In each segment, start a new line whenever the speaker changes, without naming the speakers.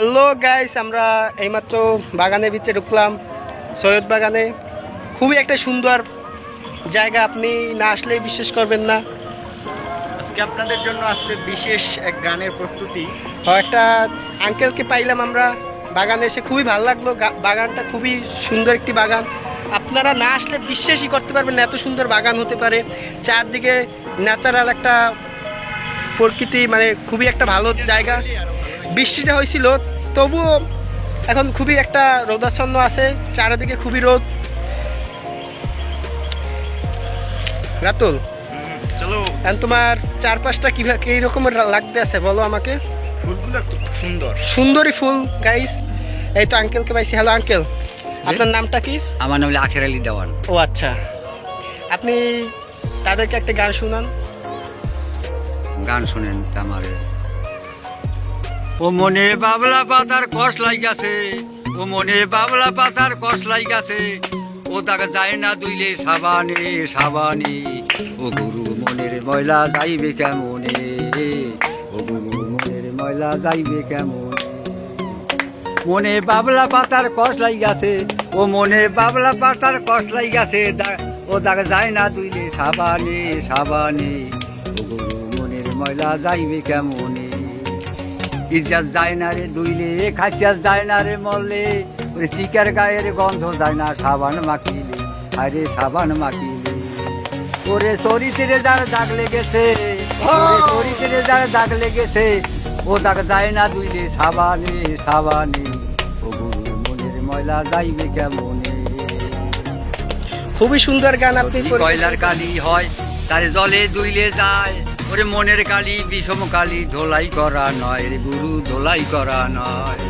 Hello guys আমরা এইমাত্র বাগানের ভিতরে ঢুকলাম সৈয়দ বাগানে। খুবই একটা সুন্দর জায়গা আপনি না আসলে বিশ্বাস করবেন না।
আজকে আপনাদের জন্য আছে বিশেষ এক গানের প্রস্তুতি।
একটা আঙ্কেলকে পাইলাম আমরা বাগানে এসে খুবই ভালো লাগল। বাগানটা খুবই সুন্দর একটি বাগান। আপনারা না আসলে বিশ্বাসই করতে পারবেন না এত সুন্দর বাগান হতে পারে। চারদিকে ন্যাচারাল একটা প্রকৃতি মানে খুবই একটা ভালো জায়গা। বৃষ্টিটা হয়েছিল তবুও এখন খুবই একটা রোদাচ্ছন্ন আছে চারিদিকে খুবই রোদ। রাতুল
চলো।
এখন তোমার চারপাশটা কীভাবে কী রকমের লাগতে আছে বলো আমাকে?
ফুলগুলো খুব সুন্দর।
সুন্দরী ফুল গাইস এই তো আঙ্কেলকে পাইছি। হ্যালো আঙ্কেল আপনার নামটা কি?
আমার নাম হলো আখের আলী দেওয়ান।
ও আচ্ছা। আপনি তাদেরকে একটা গান শুনান।
গান শোনেন আমার ও মনে বাবলা পাতার কষ লাইগাছে ও মনে বাবলা পাতার কষ লাইগাছে। ও তাকে যায় না দুইলে সাবানে সাবানে। ও গুরু মনের ময়লা যাইবে কেমনে? ও গুরু মনের ময়লা যাইবে কেমন? মনে বাবলা পাতার কষ লাইগাছে ও মনে বাবলা পাতার কষ লাইগাছে। ও তাকে যায় না দুইলে সাবানে সাবানে। ও গুরু মনের ময়লা যাইবে কেমনে? ইজ্জাত যায় না রে দুইলে খাসিয়াস যায় না রে মরলে। ওরে চিকার গায়ের গন্ধ যায় না সাবান মাখিলে। আরে সাবান মাখিলে। ওরে শরীরে যার দাগ লেগেছে ওরে শরীরে যার দাগ লেগেছে ও দাগ যায় না দুইলে সাবানে সাবানে। ও গুরু মনের ময়লা যাইবে কেমনে?
খুবই সুন্দর গান আপনি
কয়লার কালি হয় তার জলে দুইলে যায়। ওরে মনের কালি, বিষম কালি, ধোলাই করা নয় রে গুরু, ধোলাই করা নয়।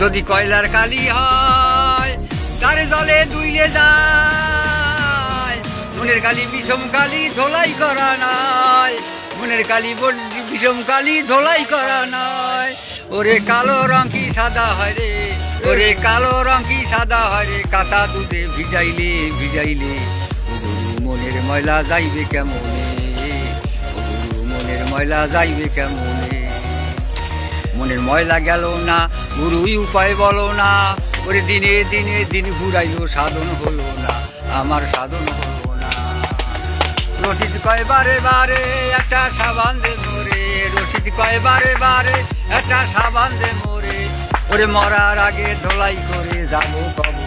যদি কয়লার কালি হয় তার জলে দুইলে যায়। মনের কালি, বিষম কালি, ধোলাই করা নয়। মনের কালি বিষম কালি, ধোলাই করা নয়। ওরে কালো রং কি সাদা হয় রে? ওরে কালো রং কি সাদা হয় রে? কাঁচা দুধে ভিজাইলে ভিজাইলে। মনের ময়লা যাইবে কেমনে? মনের ময়লা যাইবে কেমনে? মনের ময়লা গেল না, গুরুই উপায় বলো না। ওরে দিনে দিনে দিন ঘুরাইলো, সাধন হলো না, আমার সাধন হলো না। রশিদ কয় বারে বারে একটা সাবান দে মোরে। রশিদ কয় বারে বারে, একটা সাবান দে মোরে। ওরে মরার আগে ধোলাই করে যাব কবরে।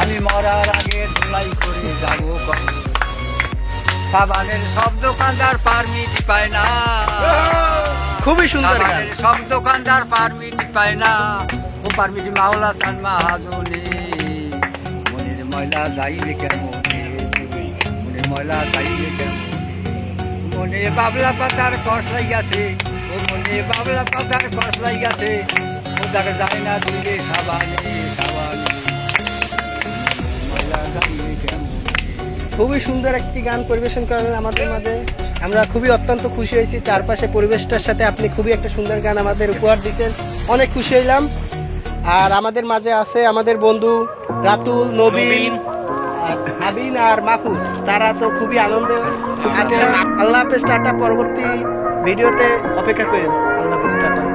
আমি মরার আগে ধোলাই করে যাব কবরে। সাবানের সব দোকানদার পারমিট পায় না।
খুবই সুন্দর গান।
সব দোকানদার পারমিট পায় না। ও পারমিট মাওলা সান মাহাজনে মনের ময়লা যাইবে কেমনে মনের ময়লা যাইবে কেমনে মনে বাবলা পাতার কষ লাইগাছে ও মনে বাবলা পাতার কষ লাইগাছে ও তাকে যায় না দিলে সাবানে সাবানে।
খুবই সুন্দর একটি গান পরিবেশন করেন আমাদের মাঝে। আমরা খুবই অত্যন্ত খুশি হয়েছি। চারপাশে পরিবেশটার সাথে আপনি খুবই একটা সুন্দর গান আমাদের উপহার দিচ্ছেন। অনেক খুশি হইলাম। আর আমাদের মাঝে আছে আমাদের বন্ধু রাতুল, নবীন আবিন আর মাহফুজ। তারা তো খুবই আনন্দে আল্লাহ হাফেজ, টাটা। পরবর্তী ভিডিওতে অপেক্ষা করেন। আল্লাহ হাফেজ, টাটা।